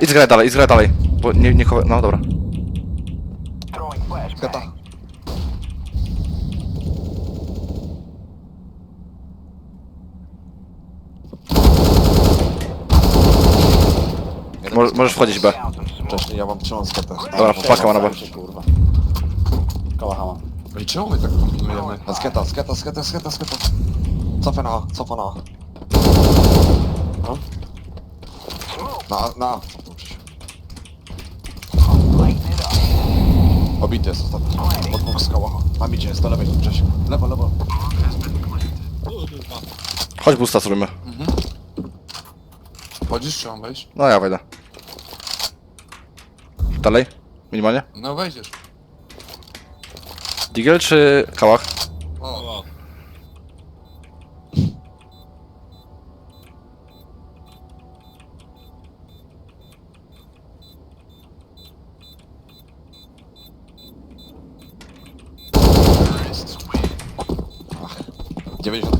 Idź graj dalej, idź graj dalej. Bo nie, nie chowa... No dobra. Kata. Mo możesz wchodzić B. Wcześniej ja mam trzymam skatę. Dobra, paka ma na B. kurwa. Kałacha mam. Ej, czemu my tak kombinujemy? A sketa, sketa, sketa, sketa, sketa. Cofę na A, cofę na A. No. Na na A. Cofnął Krzysiu. Obity jest ostatni. Od dwóch skała. Mam idzie, jest do lewej, Grzesiu. Lewo, lewo. Chodź busta zrobimy. Wchodzisz czy mam wejść? No ja wejdę. Dalej? Minimalnie? No wejdziesz. Digiel czy kałach? O, Девочка